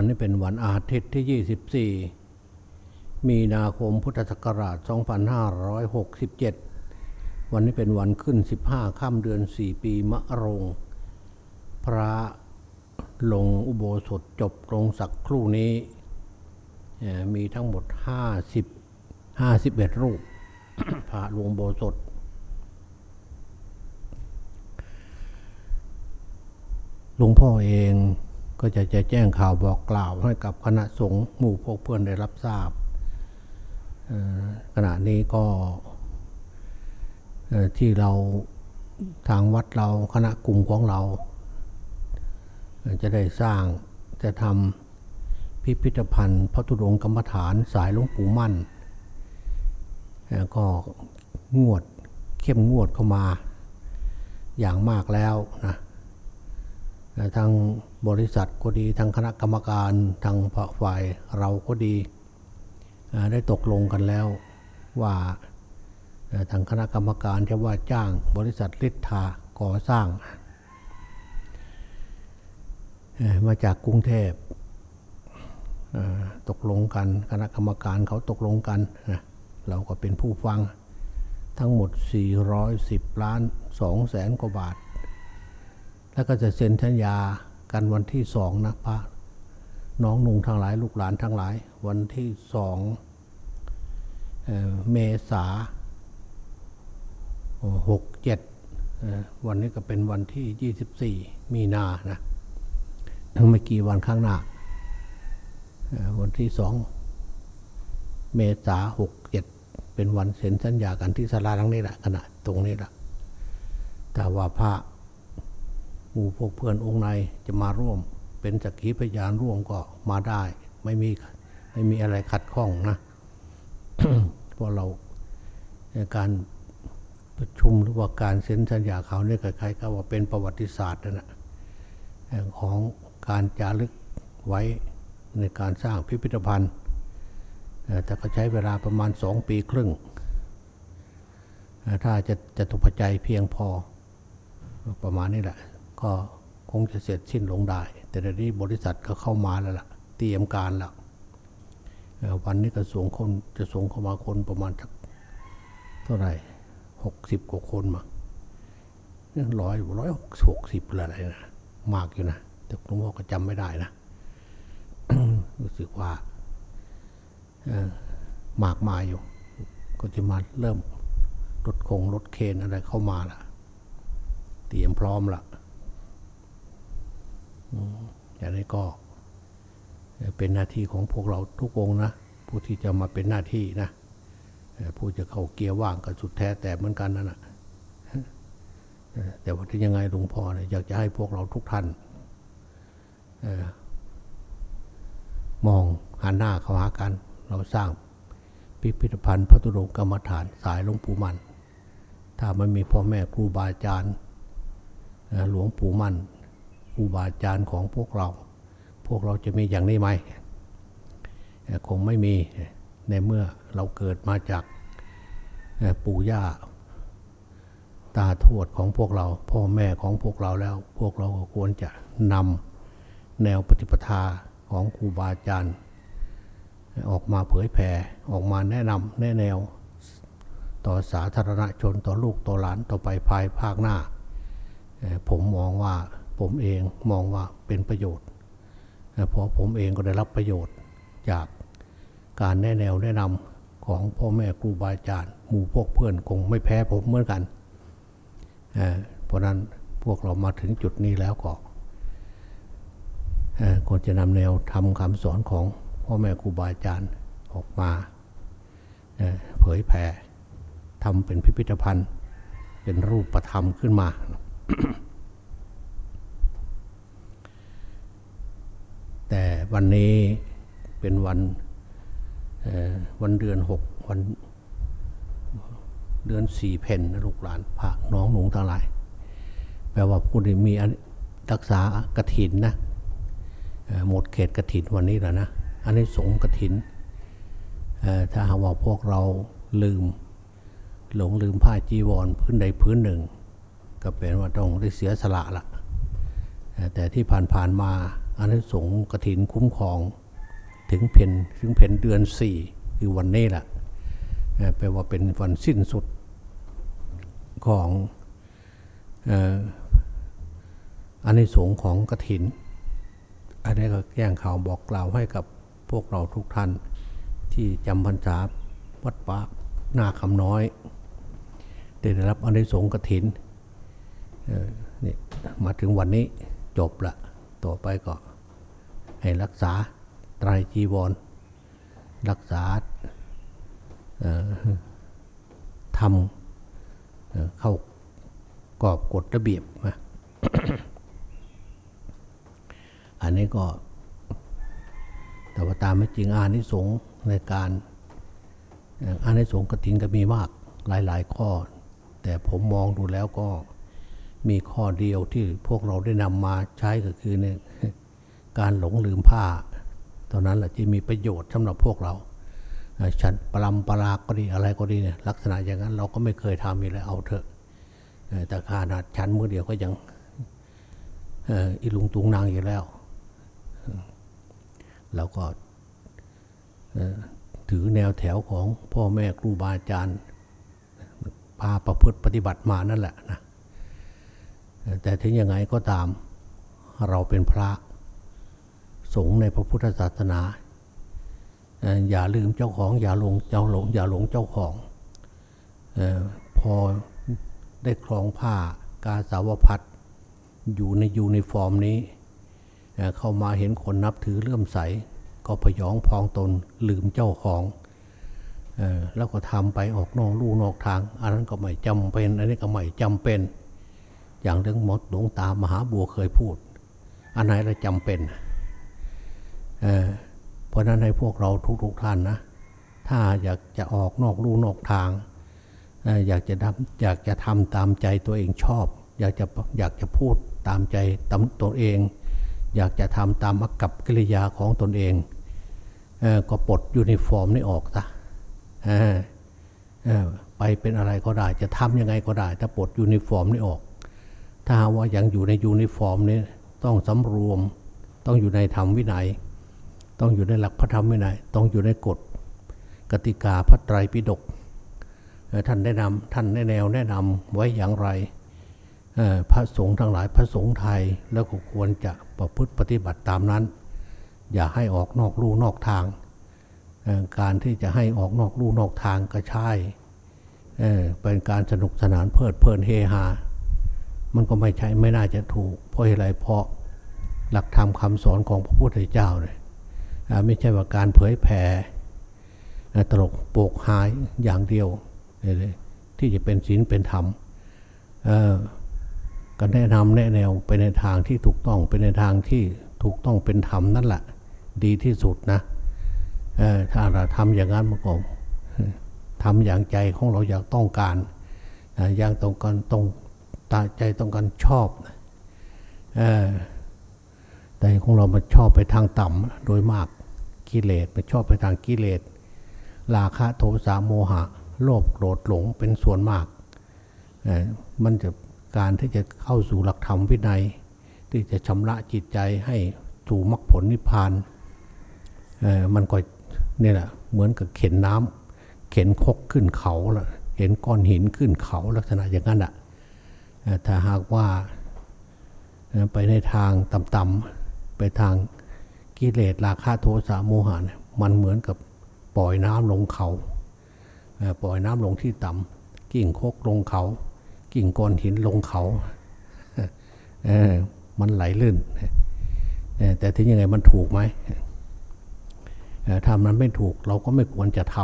วันนี้เป็นวันอาทิตย์ที่ 24 มีนาคมพุทธศักราช 2567 วันนี้เป็นวันขึ้น 15 ค่ำเดือน 4 ปีมะโรง พระลงอุโบสถจบลงสักครู่นี้ มีทั้งหมด 50 51 รูป พระลงโบสถหลวงพ่อเอง ก็จะจะแจ้งข่าวบอกกล่าวให้กับคณะสงฆ์หมู่พวกเพื่อนได้รับทราบขณะนี้ก็ที่เราทางวัดเราคณะกลุ่มของเรา จะได้สร้างจะทำพิพิธภัณฑ์พระธุดงค์กรรมฐานสายหลวงปู่มั่น ก็งวดเข้มงวดเข้ามาอย่างมากแล้วนะ ทางบริษัทก็ดีทางคณะกรรมการทางฝ่ายเราก็ดี ได้ตกลงกันแล้วว่าทางคณะกรรมการจะว่าจ้างบริษัทลิทธาก่อสร้าง มาจากกรุงเทพตกลงกันคณะกรรมการเขาตกลงกันนะเราก็เป็นผู้ฟังทั้งหมด 410 ล้าน2แสนกว่าบาท แล้วก็จะเซ็นสัญญากันวันที่สองนะพระน้องนุงทั้งหลาย ลูกหลานทั้งหลาย วันที่สองเอเมษาหกเจ็ดวันนี้ก็เป็นวันที่ยี่สิบสี่มีนานะทั้งไม่กี่วันข้างหน้า วันที่สองเมษาหกเจ็ดเป็นวันเซ็นสัญญากันที่สาราหลังนี้แหละขณะตรงนี้แหละแต่ว่าพระ หมู่พวกเพื่อนองค์ในจะมาร่วม เป็นจักขีพยานร่วมก็มาได้ ไม่มีไม่มีอะไรขัดข้องนะเพราะเราในการประชุมหรือว่าการเซ็นสัญญาเขาเนี่ยคล้ายๆกับว่าเป็นประวัติศาสตร์นั่นะของการจารึกไว้ในการสร้างพิพิธภัณฑ์ แต่ก็ใช้เวลาประมาณสองปีครึ่ง ถ้าจะจะตุปัจจัยเพียงพอประมาณนี้แหละ ก็คงจะเสร็จสิ้นลงได้ แต่เดี๋ยวนี้บริษัทก็เข้ามาแล้วล่ะ เตรียมการแล้ววันนี้ก็ส่งคนจะส่งเข้ามาคนประมาณสักเท่าไหร่หกสิบกว่าคนมาร้อยร้อยหกสิบอะไรนะมากอยู่นะ แต่หลวงพ่อก็จำไม่ได้นะ รู้สึกว่ามากมาอยู่ ก็จะมาเริ่มรถคงรถเคนอะไรเข้ามาละเตรียมพร้อมละ อย่างนี้ก็เป็นหน้าที่ของพวกเราทุกองนะ ผู้ที่จะมาเป็นหน้าที่นะ ผู้จะเข้าเกียร์ว่างก็สุดแท้แต่เหมือนกันนั่นแหะแต่ว่าที่ยังไงหลวงพ่อเนี่ยอยากจะให้พวกเราทุกท่านอมองหันหน้าเข้าหากัน เราสร้างพิพิธภัณฑ์พระตุรงกรรมฐานสายหลวงปู่มัน ถ้าไม่มีพ่อแม่ครูบาอาจารย์หลวงปู่มั่น รูบาอาจารย์ของพวกเรา พวกเราจะมีอย่างนี้ไหมคงไม่มีในเมื่อเราเกิดมาจากปู่ย่า ตาทวดของพวกเรา พ่อแม่ของพวกเราแล้ว พวกเราก็ควรจะนำแนวปฏิปทาของครูบาอาจารย์ออกมาเผยแผ่ออกมาแนะนำแนะแนว ต่อสาธารณชนต่อลูกต่อหลานต่อไปภายภาคหน้า ผมมองว่า ผมเองมองว่าเป็นประโยชน์เพราะผมเองก็ได้รับประโยชน์จากการแนะแนวแนะนำของพ่อแม่ครูบาอาจารย์หมู่พวกเพื่อนคงไม่แพ้ผมเหมือนกัน เพราะนั้นพวกเรามาถึงจุดนี้แล้วก็ควรจะนำแนวทำคำสอนของพ่อแม่ครูบาอาจารย์ออกมาเผยแผ่ทำเป็นพิพิธภัณฑ์ เป็นรูปประธรรมขึ้นมา แต่วันนี้เป็นวันวันเดือนหกวันเดือนสี่เพนนะลูกหลานพระน้องหนูทั้งหลาย แปลว่าผู้ที่มีรักษากระถินนะหมดเขตกระถินวันนี้แล้วนะ อันนี้สงกระถินเอ่อถ้าหากว่าพวกเราลืม หลงลืมผ้าจีวรพื้นใดพื้นหนึ่ง ก็เป็นว่าต้องได้เสียสละละแต่ที่ผ่านๆมา อันนี้สงกระถินคุ้มครอง ถึงเพนถึงเพนเดือนสี่คือวันนี้แหละแปลว่าเป็นวันสิ้นสุดของอันนี้สงของกระถิน อันนี้ก็แจ้งข่าวบอกกล่าวให้กับพวกเราทุกท่านที่จำพรรษาวัดปากนาคำน้อย ได้รับอันนี้สงส์กฐินเอ่อนี่มาถึงวันนี้จบละต่อไปก็ ให้รักษาไตรจีวร รักษาทำเข้ากรอบกฎระเบียบนะอันนี้ก็ แต่ว่าตามไม่จริงอานิสงส์ในการอานิสงส์กฐินก็มีมากหลายๆ ข้อ แต่ผมมองดูแล้วก็มีข้อเดียวที่พวกเราได้นำมาใช้ก็คือเนี่ย การหลงลืมผ้าตอนนั้นแหละที่มีประโยชน์สำหรับพวกเราฉันปรำปราก็ดีอะไรก็ดีเนี่ยลักษณะอย่างนั้นเราก็ไม่เคยทำอยู่แล้วเอาเถอะแต่ขนาดชั้นมือเดียวก็ยังอีลุงตุงนางอยู่แล้วเราก็ถือแนวแถวของพ่อแม่ครูบาอาจารย์พาประพฤติปฏิบัติมานั่นแหละนะแต่ถึงยังไงก็ตามเราเป็นพระ สงฆ์ในพระพุทธศาสนาอย่าลืมเจ้าของอย่าหลงเจ้าหลงอย่าหลงเจ้าของอพอได้ครองผ้ากาสาวพัดอยู่ในยูนิฟอร์มนี้เเข้ามาเห็นคนนับถือเลื่อมใส ก็พยองพองตนลืมเจ้าของแล้วก็ทำไปออกนอกลู่นอกทาง อันนั้นก็ไม่จำเป็น อันนี้ก็ไม่จำเป็น อย่างเรื่องมดหลวงตามหาบัวเคยพูด อันไหนเราจำเป็น เพราะนั้นให้พวกเราทุกๆท่านนะ ถ้าอยากจะออกนอกลู่นอกทาง อยากจะทำอยากจะทำตามใจตัวเองชอบ อยากจะอยากจะพูดตามใจตามตัวเอง อยากจะทำตามอากับกิริยาของตนเองเออก็ปลดยูนิฟอร์มนี่ออกซะไปเป็นอะไรก็ได้ จะทำยังไงก็ได้ถ้าปลดยูนิฟอร์มนี่ออก ถ้าหากว่ายังอยู่ในยูนิฟอร์มนี่ต้องสำรวม ต้องอยู่ในธรรมวินัย ต้องอยู่ในหลักพระธรรมวินัยต้องอยู่ในกฎกติกาพระไตรปิฎกท่านแนะนำท่านแนแนวแนะนำไว้อย่างไรพระสงฆ์ทั้งหลายพระสงฆ์ไทยแล้วก็ควรจะประพฤติปฏิบัติตามนั้น อย่าให้ออกนอกลู่นอกทาง การที่จะให้ออกนอกลู่นอกทางก็ใช่เป็นการสนุกสนานเพลิดเพลินเฮฮา มันก็ไม่ใช่ไม่น่าจะถูก เพราะอะไรเพราะหลักธรรมคำสอนของพระพุทธเจ้าเนี่ย ไม่ใช่ว่าการเผยแผ่ตลกโปกหายอย่างเดียวเลยที่จะเป็นศีลเป็นธรรมก็แนะนำแนะแนวไปในทางที่ถูกต้องไปในทางที่ถูกต้องเป็นธรรมนั่นแหละดีที่สุดนะถ้าเราทำอย่างนั้นมันก็ทำอย่างใจของเราอยากต้องการอย่างต้องการต้องตาใจต้องการชอบแต่ของเรามันชอบไปทางต่ำโดยมาก กิเลสมันชอบไปทางกิเลสราคะโทสะโมหะ โลภโกรธหลงเป็นส่วนมาก มันจะการที่จะเข้าสู่หลักธรรมวินัย ที่จะชำระจิตใจให้สู่มรรคผลนิพพานมันก็เนี่ยแหละเหมือนกับเข็นน้ำเข็นคกขึ้นเขาละเห็นก้อนหินขึ้นเขาลักษณะอย่างนั้นอะถ้าหากว่าไปในทางต่ำๆไปทาง กิเลสราคะโทสะโมหะเนี่ยมันเหมือนกับปล่อยน้ำลงเขาปล่อยน้ำลงที่ต่ำกิ่งโคกลงเขา กิ่งก้อนหินลงเขาเออมันไหลลื่นแต่ถึงยังไงมันถูกไหมเอ่อถ้ามันไม่ถูกเราก็ไม่ควรจะท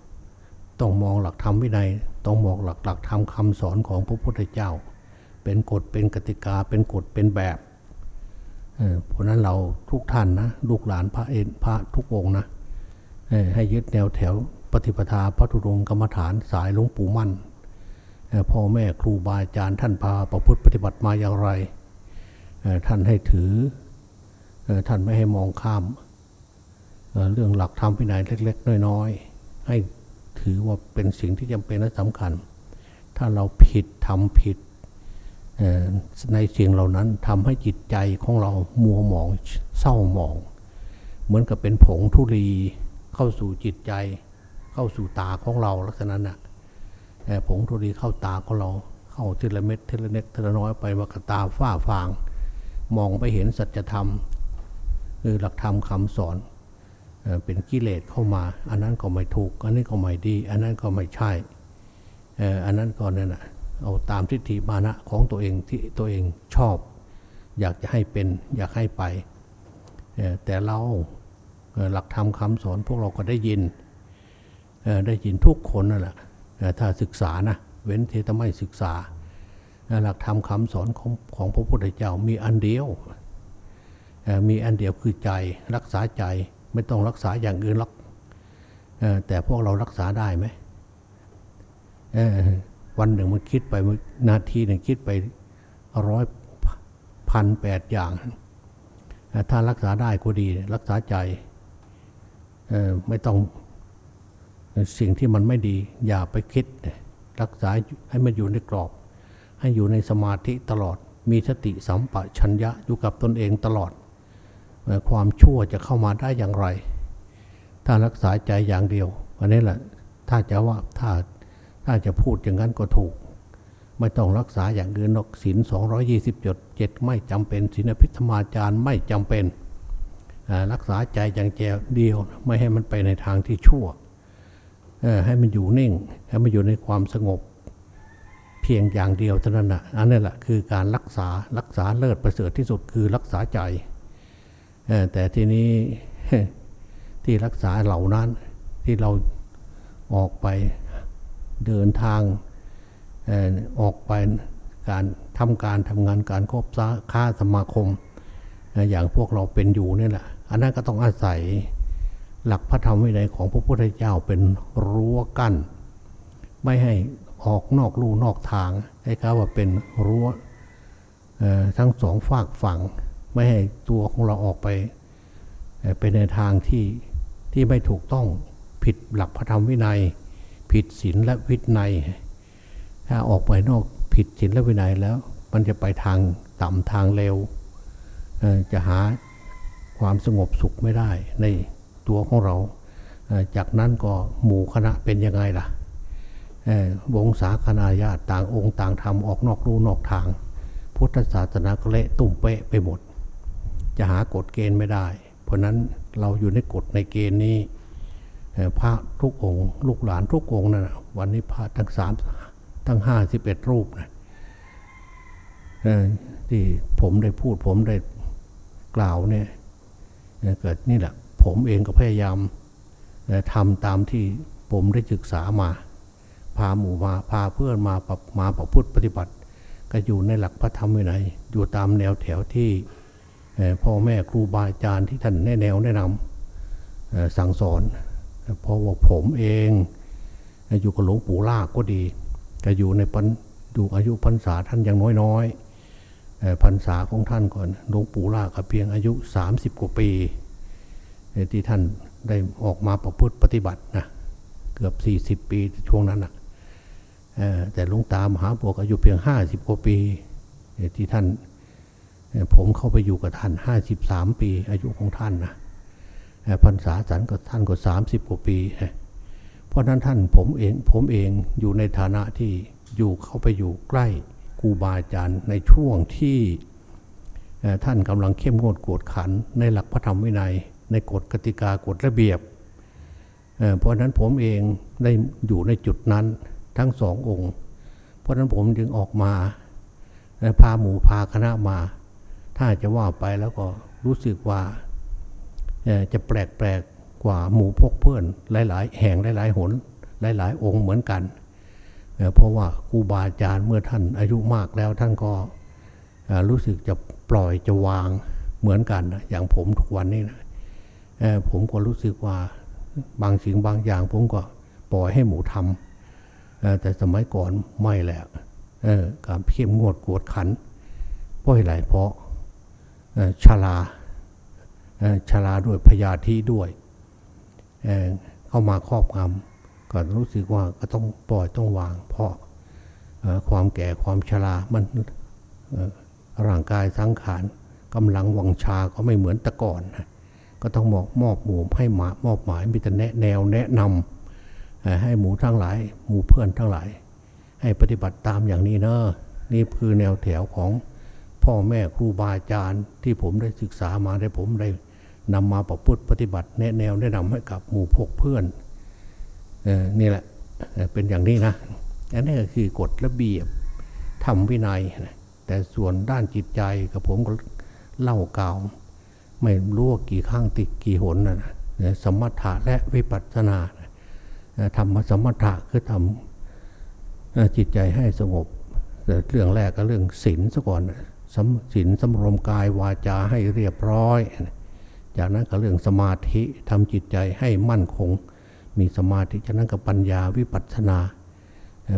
ำต้องมองหลักธรรมวินัยต้องมองหลักหลักธรรมคำสอนของพระพุทธเจ้า เป็นกฎเป็นกติกาเป็นกฎเป็นแบบ เพราะนั้นเราทุกท่านนะลูกหลานพระเอ็นพระทุกองนะให้ยึดแนวแถวปฏิปทาพระธุดงกรรมฐานสายหลวงปู่มั่นพ่อแม่ครูบาอาจารย์ท่านพาประพฤติปฏิบัติมาอย่างไร ท่านให้ถือท่านไม่ให้มองข้าม เรื่องหลักธรรมวินัยเล็ก ๆ น้อยๆให้ถือว่าเป็นสิ่งที่จำเป็นและสำคัญ ถ้าเราผิดทำผิด ในสิ่งเหล่านั้นทำให้จิตใจของเรามัวหมองเศร้าหมอง เหมือนกับเป็นผงธุลีเข้าสู่จิตใจ เข้าสู่ตาของเราลักษณะนั้นน่ะเอ่อผงธุลีเข้าตาของเราเข้าทีละเม็ดทีละเล็กทีละน้อยไปว่ากบตาฝ้าฟาง มองไปเห็นสัจธรรมคือหลักธรรมคำสอนเอเป็นกิเลสเข้ามา อันนั้นก็ไม่ถูก อันนี้ก็ไม่ดี อันนั้นก็ไม่ใช่เอ่ออันนั้นก็นั่นแหะ เอาตามทิฏฐิมานะของตัวเองที่ตัวเองชอบ อยากจะให้เป็นอยากให้ไป แต่เราหลักธรรมคำสอนพวกเราก็ได้ยินได้ยินทุกคนนั่นแหละถ้าศึกษานะเว้นเที่จะไม่ศึกษา หลักธรรมคำสอนของของพระพุทธเจ้ามีอันเดียวมีอันเดียวคือใจรักษาใจไม่ต้องรักษาอย่างอื่นหรอกแต่พวกเรารักษาได้ไหม วันหนึ่งมันคิดไปนาทีหนึ่งคิดไปร้อยพันแปดอย่าง ถ้ารักษาได้ก็ดีรักษาใจไม่ต้องสิ่งที่มันไม่ดี อย่าไปคิด รักษาให้มันอยู่ในกรอบ ให้อยู่ในสมาธิตลอด มีสติสัมปชัญญะอยู่กับตนเองตลอด ความชั่วจะเข้ามาได้อย่างไร ถ้ารักษาใจอย่างเดียวอันนี้แหละถ้าจะว่าถ้า ถ้าจะพูดอย่างนั้นก็ถูก ไม่ต้องรักษาอย่างอื่นนอกศีล220จดเจ็ดไม่จำเป็นศีลอภิธรรมาจารย์ไม่จำเป็นรักษาใจอย่างแจวเดียว ไม่ให้มันไปในทางที่ชั่วให้มันอยู่นิ่ง ให้มันอยู่ในความสงบ เพียงอย่างเดียวเท่านั้นนะอันนี้แหละคือการรักษารักษาเลิศประเสริฐที่สุดคือรักษาใจแต่ทีนี้ที่รักษาเหล่านั้นที่เราออกไป เดินทางออกไปการทำการทำงานการคบค้าสมาคม อย่างพวกเราเป็นอยู่นี่แหละอันนั้นก็ต้องอาศัยหลักพระธรรมวินัยของพระพุทธเจ้าเป็นรั้วกั้น ไม่ให้ออกนอกลู่นอกทางให้เขาว่าเป็นรั้วทั้งสองฝากฝั่ง ไม่ให้ตัวของเราออกไปเอ่อไปในทางที่ที่ไม่ถูกต้องผิดหลักพระธรรมวินัย ผิดศีลและวินัย ถ้าออกไปนอกผิดศีลและวินัยแล้ว มันจะไปทางต่ำทางเร็ว จะหาความสงบสุขไม่ได้ในตัวของเรา จากนั้นก็หมู่คณะเป็นยังไงล่ะเอ่อวงศาคณาญาติต่างองค์ต่างทำออกนอกรูนอกทาง พุทธศาสนาก็เละตุ่มเปะไปหมด จะหากฎเกณฑ์ไม่ได้ เพราะนั้นเราอยู่ในกฎในเกณฑ์นี้ พระทุกองค์ ลูกหลานทุกองค์นะ่ะวันนี้พระทั้งสามทั้งห้าสิบเอ็ดรูปนะเอ่อที่ผมได้พูดผมได้กล่าวเนี่ยเกิดนี่แหละ ผมเองก็พยายามทำตามที่ผมได้ศึกษามา พาหมู่มาพาเพื่อนมาปรับมาประพฤติปฏิบัติ ก็อยู่ในหลักพระธรรมวินัยอยู่ตามแนวแถวที่พ่อแม่ครูบาอาจารย์ที่ท่านแนะแนวแนะนำสั่งสอน เพราะว่าผมเองอยู่กับหลวงปู่ลากก็ดีก็อยู่ในปันอยู่อายุพรรษาท่านยังน้อยๆพรรษาของท่านก่อนหลวงปู่ลากก็เพียงอายุ 30 กว่าปีที่ท่านได้ออกมาประพฤติปฏิบัตินะเกือบ 40 ปีช่วงนั้นนะเอ่อแต่หลวงตามหาบัวก็อายุเพียง 50 กว่าปีที่ท่านผมเข้าไปอยู่กับท่าน 53 ปีอายุของท่านนะ พรรษาสันก็ท่านก็สามสิบกว่าปี เพราะนั้นท่านผมเองผมเองอยู่ในฐานะที่อยู่เข้าไปอยู่ใกล้ครูบาอาจารย์ในช่วงที่ท่านกำลังเข้มงวดกวดขันในหลักพระธรรมวินัย ในกฎกติกากฎระเบียบเเพราะนั้นผมเองได้อยู่ในจุดนั้นทั้งสององค์ เพราะนั้นผมจึงออกมาพาหมู่พาคณะมา ถ้าจะว่าไปแล้วก็รู้สึกว่า จะแปลกแปลกกว่าหมู่พกเพื่อนหลาย ๆ แห่งหลาย ๆ หน หลาย ๆ องค์เหมือนกัน เพราะว่าครูบาอาจารย์เมื่อท่านอายุมากแล้วท่านก็รู้สึกจะปล่อยจะวางเหมือนกันนะอย่างผมทุกวันนี้นะผมก็รู้สึกว่าบางสิ่งบางอย่าง ผมก็ปล่อยให้หมูทำแต่สมัยก่อนไม่แหละเออการเข้มงวดกวดขันเพราะอะไรเพราะชราเอ่อ ชราด้วยพยาธิด้วยเเข้ามาครอบงำก็รู้สึกว่าก็ต้องปล่อยต้องวาง เพราะความแก่ความชรา มันร่างกายสังขารกำลังวังชาก็ไม่เหมือนแต่ก่อน ก็ต้องมอบมอบหมู่ให้หมามอบหมายมีแต่แนะแนวแนะนำให้หมู่ทั้งหลาย หมู่เพื่อนทั้งหลาย ให้ปฏิบัติตามอย่างนี้เนอะนี่คือแนวแถวของพ่อแม่ครูบาอาจารย์ที่ผมได้ศึกษามาได้ผมได้ นำมาประพฤติปฏิบัติแนะแนวแนะนำให้กับหมู่พวกเพื่อนออนี่แหละเเป็นอย่างนี้นะอันนี้ก็คือกฎระเบียบธรรมวินัย แต่ส่วนด้านจิตใจกับผมก็เล่าเก่าไม่รู้กี่ข้างติดกี่หนนะนะเนี่ยสมถะและวิปัสสนานะเอ่อธรรมสมถะคือทำจิตใจให้สงบเรื่องแรกก็เรื่องศีลซะก่อนศีลสำรวมกายวาจาให้เรียบร้อย จากนั้นก็เรื่องสมาธิทำจิตใจให้มั่นคง มีสมาธิจากนั้นก็ปัญญาวิปัสสนา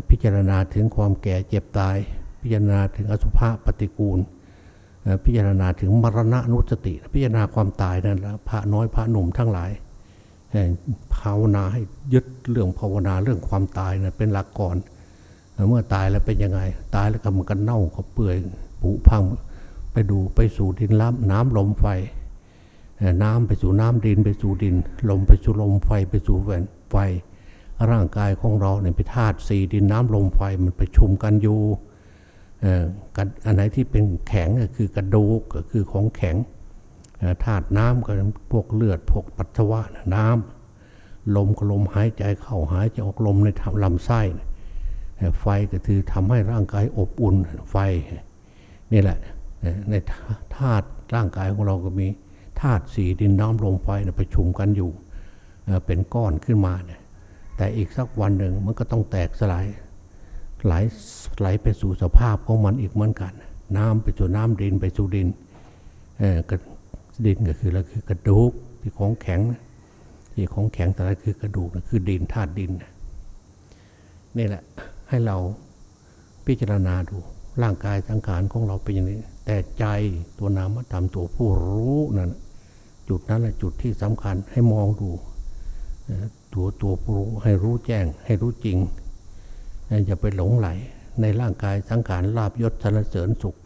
พิจารณาถึงความแก่เจ็บตาย พิจารณาถึงอสุภะปฏิกูล พิจารณาถึงมรณะนุสติ พิจารณาความตายนั่นแหละพระน้อยพระหนุ่มทั้งหลายภาวนาให้ยึดเรื่องภาวนาเรื่องความตายนะเป็นหลักก่อนเมื่อตายแล้วเป็นยังไง ตายแล้วก็มันก็เน่าก็เปื่อยผุพังไปดูไปสู่ดินล้ำน้ำลมไฟ น้ำไปสู่น้ำดินไปสู่ดิน ลมไปสู่ลมไฟไปสู่แหวนไฟ ร่างกายของเราเนี่ยเป็นธาตุสี่ดินน้ำลมไฟมันประชุมกันอยู่อ่อกันอันไหนที่เป็นแข็งก็คือกระดูกก็คือของแข็งธาตุน้ำก็พวกเลือดพวกปัสสาวะน่ะน้ำลมก็ลมหายใจเข้าหายใจออกลมในลำไส้ไฟก็คือทำให้ร่างกายอบอุ่นไฟนี่แหละในธาตุร่างกายของเราก็มี ธาตุสี่ดินน้ำลมไฟนะประชุมกันอยู่เเป็นก้อนขึ้นมาเนี่ยแต่อีกสักวันหนึ่งมันก็ต้องแตกสลายไหลไหลไปสู่สภาพของมันอีกเหมือนกัน น้ำไปสู่น้ำดินไปสู่ดินเออกระดินก็คืออะไรคือกระดูกที่ของแข็งที่ของแข็งแต่ละคือกระดูกนะคือดินธาตุดินนี่แหละให้เราพิจารณาดูร่างกายสังขารของเราเป็นอย่างนี้ แต่ใจตัวนามธรรมตัวผู้รู้นั่น จุดนั้นแหละจุดที่สำคัญให้มองดูตัวตัวรู้ให้รู้แจ้งให้รู้จริงอย่าไปหลงไหลในร่างกายสังขารลาบยศสรรเสริญสุข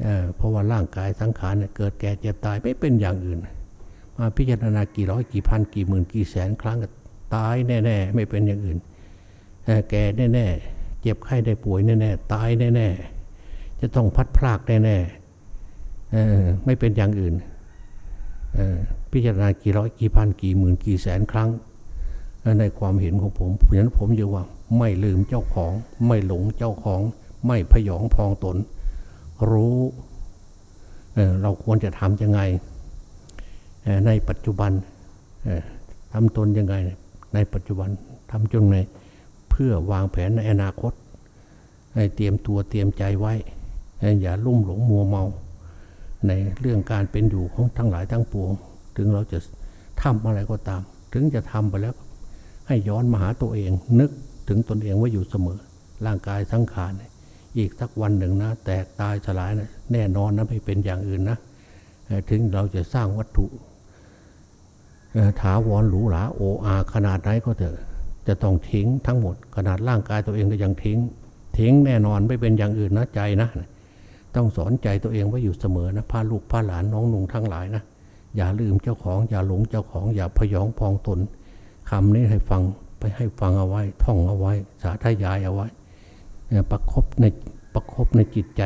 เเพราะว่าร่างกายสังขารเเกิดแก่เจ็บตายไม่เป็นอย่างอื่น มาพิจารณากี่ร้อยกี่พันกี่หมื่นกี่แสนครั้งตายแน่ ๆ ไม่เป็นอย่างอื่น แก่แน่ๆเจ็บไข้ได้ป่วยแน่ๆตายแน่ๆจะต้องพัดพรากแน่ๆไม่เป็นอย่างอื่น พิจารณากี่ร้อยกี่พันกี่หมื่นกี่แสนครั้งในความเห็นของผมเพราะฉะนั้นผมจะว่าไม่ลืมเจ้าของ ไม่หลงเจ้าของ ไม่พยองพองตน รู้เเราควรจะทำยังไงในปัจจุบันทำตนยังไง ในปัจจุบันทำจนไงเพื่อวางแผนในอนาคตให้เตรียมตัวเตรียมใจไว้ อย่าลุ่มหลงมัวเมา ในเรื่องการเป็นอยู่ของทั้งหลายทั้งปวง ถึงเราจะทำอะไรก็ตาม ถึงจะทำไปแล้ว ให้ย้อนมาหาตัวเอง นึกถึงตนเองไว้อยู่เสมอ ร่างกายสังขารอีกสักวันหนึ่งนะ แตกตายสลายนะแน่นอนนะไม่เป็นอย่างอื่นนะถึงเราจะสร้างวัตถุถาวรหรูหราโออาขนาดไหนก็เถอะจะต้องทิ้งทั้งหมด ขนาดร่างกายตัวเองก็ยังทิ้ง ทิ้งแน่นอนไม่เป็นอย่างอื่นนะใจนะ ต้องสอนใจตัวเองไว้อยู่เสมอนะพาลูกพาหลานน้องนุ่งทั้งหลายนะอย่าลืมเจ้าของ อย่าหลงเจ้าของ อย่าพยองพองตนคำนี้ให้ฟังไปให้ฟังเอาไว้ ท่องเอาไว้ สาธยายเอาไว้ประคบในประคบในจิตใจ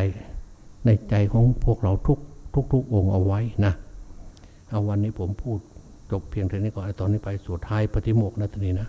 ในใจของพวกเราทุกทุกทุกองค์เอาไว้นะเอาวันนี้ผมพูดจบเพียงเท่านี้ก่อนตอนนี้ไปสู่ท้ายปฏิโมกขนะทีนี้นะ